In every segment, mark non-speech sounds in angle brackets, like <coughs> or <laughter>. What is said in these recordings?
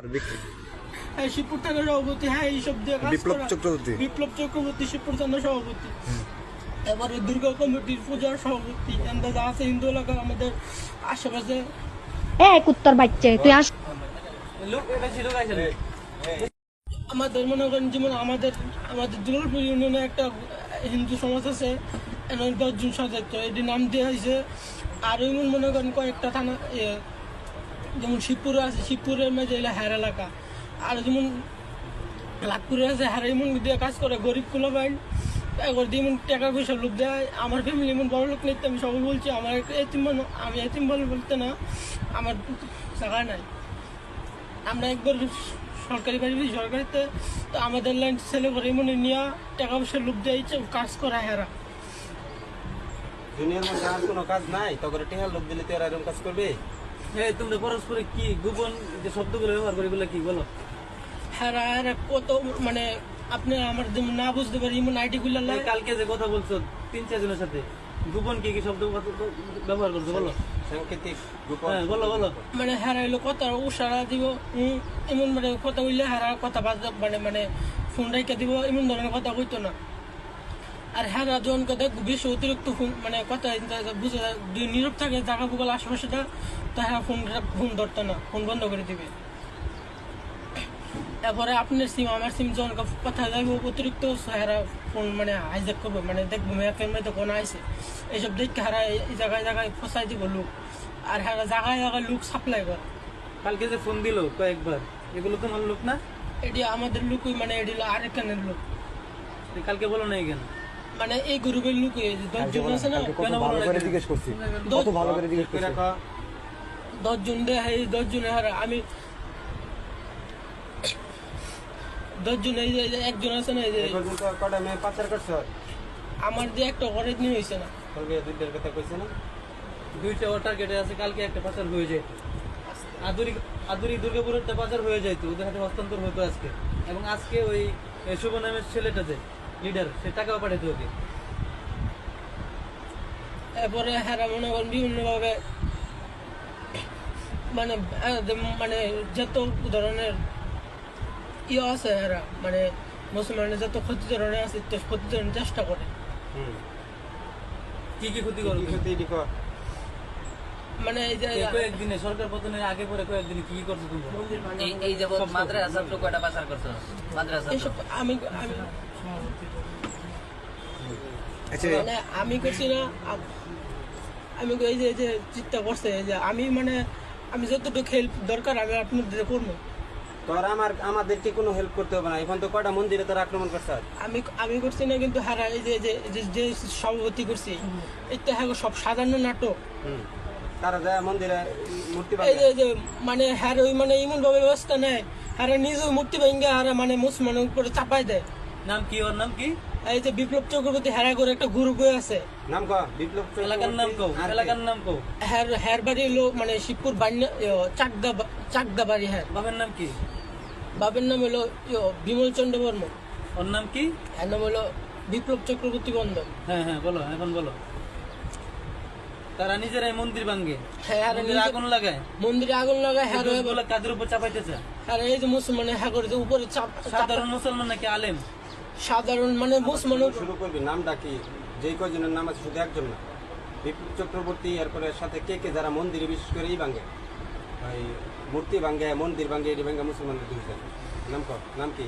আর হ্যাঁ শিবপুর থানার সভাপতি হ্যাঁ এইসব দিয়ে বিপ্লব চক্রবর্তী। বিপ্লব চক্রবর্তী শিবপুর থানার সভাপতি। এবারে দুর্গা কমিটির পূজার সভাপতি আন্দাজা আছে হিন্দু এলাকা আমাদের আশেপাশে। এ কুত্তর বাচ্চা তুই আস। আমাদের মনে করেন যেমন আমাদের আমাদের দুর্গাপুর ইউনিয়নে একটা হিন্দু সমাজ আছে দশজন সদস্য এটি নাম দেওয়া হয়েছে। আর এমন মনে করেন কয়েকটা থানা যেমন শিবপুরে আছে, শিবপুরের মাঝে এলা হ্যার এলাকা। আর যেমন লাখপুরে আছে হ্যার এমন দিয়ে কাজ করে, গরিব কুলো বাইন এবার দিয়ে এমন টাকা পয়সা লোক দেয়, আমার ফ্যামিলি এমন বড় লোক নিতে আমি সবাই বলছি, আমার এতিম মানুষ আমি এতিম বলে বলতে না, আমার জায়গা নাই। আমরা একবার সরকারি বাড়ি সরকারিতে তো আমাদের লাইন ছেলে করে মনে নিয়ে টাকা পয়সা লোক দিয়েছে কাজ করা হেরা। দুনিয়ার মধ্যে আর কোনো কাজ নাই? তখন টেহার লোক দিলে তো এরা এরকম কাজ করবে? হ্যাঁ তোমরা পরস্পরে কি গোপন যে শব্দগুলো ব্যবহার করে এগুলো কি বলো? হেরা হেরা কত মানে আপনি আমার না বুঝতে পারি এমন আইডি গুলো কালকে যে কথা বলছো তিন চারজনের সাথে গোপন কি কি শব্দ ব্যবহার করছ বলো? সাংকেতিক গোপন হ্যাঁ বলো বলো। মানে হেরা এলো কথা উসারা দিব উম, এমন মানে কথা বললে হেরা কথা বাজ মানে মানে ফোন রাইকা দিব এমন ধরনের কথা কইতো না। আর হ্যাঁ যখন কথা বেশি অতিরিক্ত ফোন মানে কথা বুঝে নীরব থাকে জায়গা বুগল আশেপাশেটা তো হ্যাঁ ফোন ফোন ধরতো না ফোন বন্ধ করে দিবে। তারপরে আপনার সিম আমার সিম যখন কথা যাইব অতিরিক্ত হেরা ফোন মানে হাইজ্যাক করবে মানে দেখব ম্যাপের মধ্যে কোন আইসে এইসব দেখে হারা এই জায়গায় জায়গায় ফসাই দিব লোক। আর হ্যাঁ জায়গায় জায়গায় লোক সাপ্লাই করে। কালকে যে ফোন দিলো কয়েকবার এগুলো তোমার লোক না? এটি আমাদের লোকই মানে এটি আরেকখানের লোক। কালকে বলো নাই কেন? মানে এই গ্রুপের লোক দশজন আছে না? ভালো করে জিজ্ঞেস করছি। কত ভালো করে জিজ্ঞেস করছি? রাখো দশজন দেয় এই দশজনে হারা। আমি দশজন এই যে এই যে একজন আছে না এই যে কটা মেয়ে পাচার করছ? আমার দিয়ে একটা করে নিয়ে হয়েছে না। দুধের কথা কইছে না? দুইটা টার্গেটে আছে কালকে একটা পাচার হয়ে যায়। আদুরি আদুরি দুর্গাপুরের একটা পাচার হয়ে যাইতো ওদের হাতে হস্তান্তর হতো আজকে। এবং আজকে ওই শুভ নামের ছেলেটা যে লিডার সে টাকাও পাঠাইতে হবে এরপরে হ্যাঁ মনে করেন বিভিন্নভাবে মানে মানে যত ধরনের ইয়ে আছে এরা মানে মুসলমানের যত ক্ষতি ধরনের আছে ক্ষতি ধরনের চেষ্টা করে। হুম। কি কি ক্ষতি করে? করবে ক্ষতি মানে এই যে কয়েকদিনে সরকার পতনের আগে পরে কয়েকদিনে কি কি করছ তুমি? এই এই যাবৎ মাদ্রাসা তো কয়টা পাচার করছ? মাদ্রাসা এইসব আমি আমি আচ্ছা। মানে আমি করছি না আমি এই যে এই যে চিন্তা করছে এই যে আমি মানে আমি যতটুকু হেল্প দরকার আমি আপনাদের করব। তোর আমার আমাদেরকে কোনো হেল্প করতে হবে না। এখন তো কটা মন্দিরে তোর আক্রমণ করছে? আমি আমি করছি না কিন্তু হারা এই যে যে যে- যে সভাপতি করছি এটা হ্যাঁ সব সাধারণ নাটক। তারা যায় মন্দিরে মূর্তি এই বানায় যে যে মানে হ্যার ওই মানে এমন ভাবে ব্যবস্থা নেয়। হারা নিজে মূর্তি ভেঙ্গে মানে মুসলমানের উপরে চাপাই দেয়। নাম কি ওর নাম কি? এই যে বিপ্লব চক্রবর্তী হেরা করে একটা গ্রুপ হয়ে আছে। নাম ক বিপ্লব চক্রবর্তী। এলাকার নাম আর কে? এলাকার নাম কও। হ্যার হ্যার বাড়ি হলো মানে শিবপুর বান্যা চাকদা বা- চাকদা বাড়ি হ্যাঁ। বাবার নাম কি? বাবার নাম হলো ইয়ো, বিমল চন্দ্র বর্মন। ওর নাম কি? এর নাম হলো বিপ্লব চক্রবর্তী বন্ধন। হ্যাঁ হ্যাঁ বলো এখন বলো। তারা নিজেরাই মন্দির ভাঙ্গে হ্যাঁ আগুন লাগায়। মন্দিরে আগুন লাগায় হ্যাঁ বলে কাদের উপর চাপাইতেছে? আর এই যে মুসলমানে হ্যাঁ করে যে উপরে চাপ সাধারণ মুসলমান নাকি আলেম? সাধারণ মানে মুসলমান শুরু করবি নামটা কি? যেই কয়জনের নাম আছে শুধু একজন না। বিপ্লব চক্রবর্তী এরপরে সাথে কে কে যারা মন্দিরে বিশেষ করে এই ভাঙ্গে ওই মূর্তি ভাঙ্গে মন্দির ভাঙ্গে এটি ভাঙ্গে মুসলমানদের দিয়েছে নাম ক নাম কি?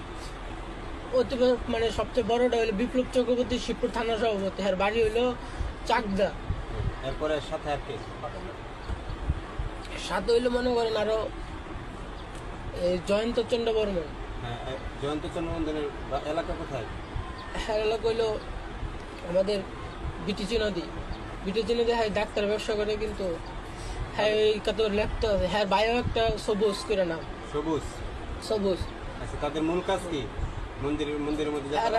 অতি মানে সবচেয়ে বড়টা হলো বিপ্লব চক্রবর্তী শিবপুর থানার সভাপতি আর বাড়ি হইল চাকদা। এরপরে সাথে আর কে? সাথে হইল মনে করেন আরও এই জয়ন্ত চন্দ্র বর্মন হ্যাঁ জয়ন্ত চন্দ্রবন্ধনের বা- এলাকা কোথায়? হ্যাঁ এলাকা হইল আমাদের বিটিচি নদী। বিটিচি নদী হ্যাঁ ডাক্তার ব্যবসা করে কিন্তু হ্যাঁ এই কত লেখতে আছে। হ্যাঁ বায়ো একটা সবুজ করে নাম। সবুজ? সবুজ। আচ্ছা তাদের মূল কাজ কি? মন্দিরের মন্দিরের মধ্যে আর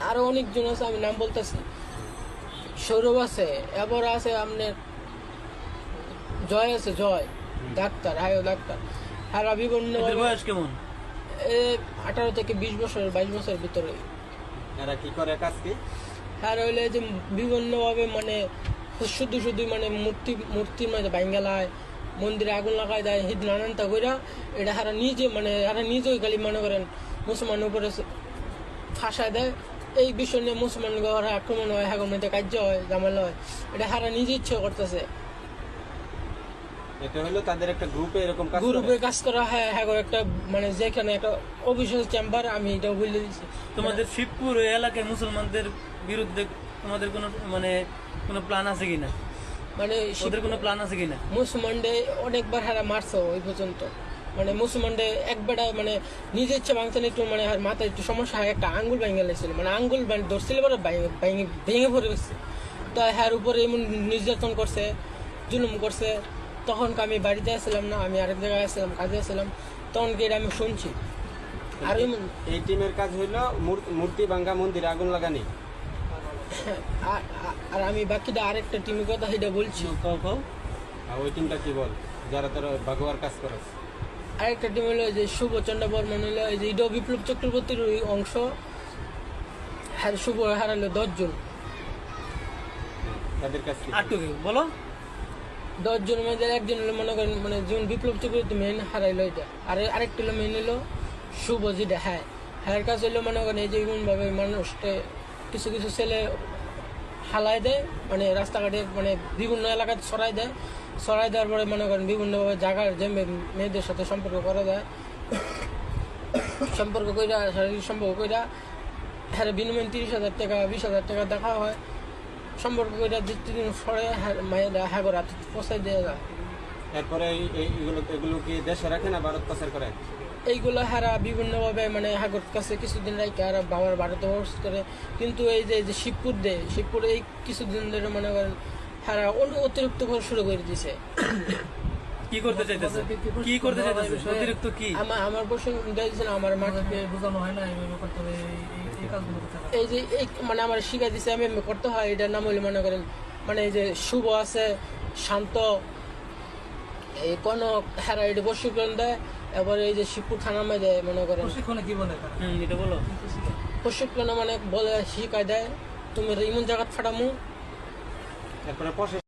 আরও অনেকজন আছে আমি নাম বলতেছি। সৌরভ আছে এবার আছে আপনার জয় আছে জয়। Doctor হায়ো doctor. আর বিভিন্ন বয়স কেমন? আঠারো থেকে বিশ বছর বাইশ বছরের ভিতরে। এরা কি করে কাজ কি? আর হইলে যে বিভিন্নভাবে মানে শুধু শুধু মানে মূর্তি মূর্তির মধ্যে বাঙ্গালায় মন্দিরে আগুন লাগাই দেয় হিদ নানানটা কইরা এটা হারা নিজে মানে হারা নিজেই খালি মনে করেন মুসলমানের উপরে ফাঁসায় দেয়। এই বিষয় নিয়ে মুসলমান ঘরে আক্রমণ হয় হ্যাঁ মধ্যে কার্য হয় জামাল হয়। এটা হারা নিজে ইচ্ছে করতেছে। এটা হলো তাদের একটা গ্রুপে এরকম কাজ গ্রুপে কাজ করা হয় হ্যাঁ একটা মানে যেখানে একটা অফিসিয়াল চেম্বার আমি এটা বলে দিচ্ছি। তোমাদের শিবপুর ওই এলাকায় মুসলমানদের বিরুদ্ধে তোমাদের কোনো মানে কোনো প্ল্যান আছে কিনা? মানে ওদের কোনো প্ল্যান আছে কিনা? মুসলমানডে অনেকবার হারা মারছো ওই পর্যন্ত। মানে মুসলমানডে একবার মানে নিজের ইচ্ছে ভাঙছে না একটু মানে মাথায় একটু সমস্যা হয় একটা আঙ্গুল ভেঙে লেগেছিল মানে আঙ্গুল ধরছিল পরে ভেঙে পড়ে গেছে। তো হ্যার উপরে এমন নির্যাতন করছে জুলুম করছে। তখন আমি বাড়িতে আসছিলাম না আমি আরেক জায়গায় আসছিলাম কাজে আসছিলাম তখন কি আমি শুনছি। আর এমন এই টিমের কাজ হইল মূর্তি ভাঙ্গা মন্দিরে আগুন লাগানি। আর- আর- আমি বাকিটা আরেকটা টিমের কথা সেটা বলছি। ওই টিমটা কি বল? যারা তোরা বাগুয়ার কাজ করে। আরেকটা টিম হলো যে শুভচন্দ্র বর্মন হলো এই যে ইডো বিপ্লব চক্রবর্তীর ওই অংশ। হ্যাঁ শুভ হারালো দশজন তাদের কাজ কি আটটুকে বলো। দশজনের মধ্যে একজন হলো মনে করেন মানে যেমন বিপ্লব চক্রবর্তী মেন হারাইলো এটা। আর আরেকটা হলো মেন হলো শুভ যেটা হ্যাঁ। হ্যাঁ কাজ হলো মনে করেন এই যে ভাবে মানুষকে কিছু কিছু ছেলে হালাই দেয় মানে রাস্তাঘাটে মানে বিভিন্ন এলাকায় ছড়াই দেয়। ছড়াই দেওয়ার পরে মনে করেন বিভিন্নভাবে জায়গার যে মেয়েদের সাথে সম্পর্ক করা যায়। সম্পর্ক কইরা, শারীরিক সম্পর্ক কইরা হ্যাঁ বিনিময় তিরিশ হাজার টাকা, বিশ হাজার টাকা দেখা হয়। সম্পর্ক কইরা যে সরে মায়েরা হ্যাঁ করে হাতে পচাই দেওয়া যায়। এরপরে এই- এই- এগুলো এগুলো কি দেশে রাখে না ভারত পাচার করে? এইগুলো হারা বিভিন্নভাবে মানে হাগর কাছে কিছুদিন রাখে আর বাবার ভারতে করে। কিন্তু এই যে যে শিবপুর দে শিবপুর এই কিছুদিন ধরে মনে করেন হারা অতিরিক্ত করে শুরু করে দিছে। <coughs> কি করতে চাইতেছে? কি করতে চাইতেছে? অতিরিক্ত কি? আমার আমার প্রশ্ন দিয়েছিল আমার মাকে বোঝানো হয় না এইভাবে করতে হবে এই যে এই মানে আমার শিখা দিছে আমি করতে হয় এটার নাম হইলে মনে করেন মানে এই যে শুভ আছে শান্ত এই কোন হেরা এটা প্রশিক্ষণ দেয় এবার এই যে শিবপুর থানার মধ্যে মনে করেন। প্রশিক্ষণে কি বলে হুম এটা বলো। প্রশিক্ষণ মানে বলে শিখাই দেয় তুমি ইমন জায়গা ফাটামু। প্রশাসন